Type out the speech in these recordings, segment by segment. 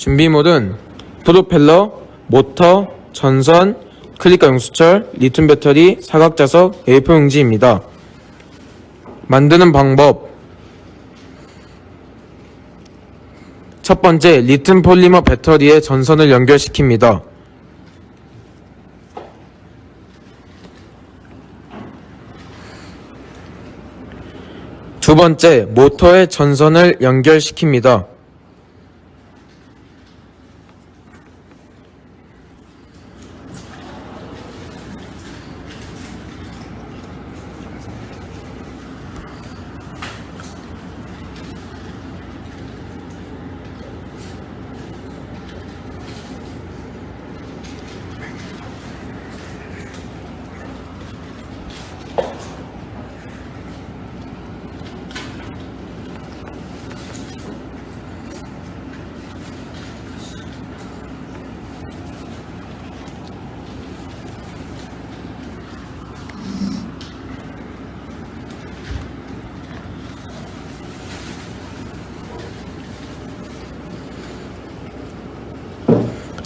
준비물은 프로펠러, 모터, 전선, 클릭과 용수철, 리튬 배터리, 사각자석, A4 용지입니다. 만드는 방법 첫 번째, 리튬 폴리머 배터리에 전선을 연결시킵니다. 두 번째, 모터에 전선을 연결시킵니다.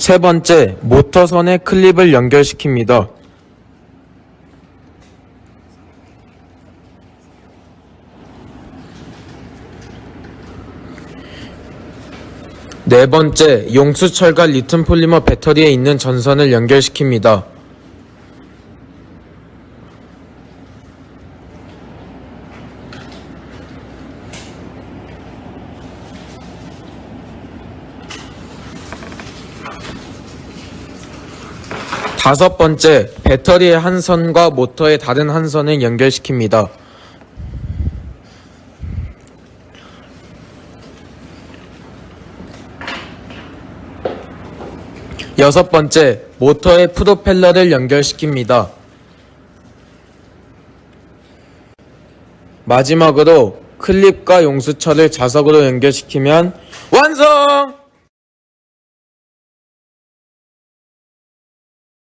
세 번째, 모터선에 클립을 연결시킵니다. 네 번째, 용수철과 리튬 폴리머 배터리에 있는 전선을 연결시킵니다. 다섯 번째, 배터리의 한 선과 모터의 다른 한 선을 연결시킵니다. 여섯 번째, 모터의 프로펠러를 연결시킵니다. 마지막으로 클립과 용수철을 자석으로 연결시키면 완성!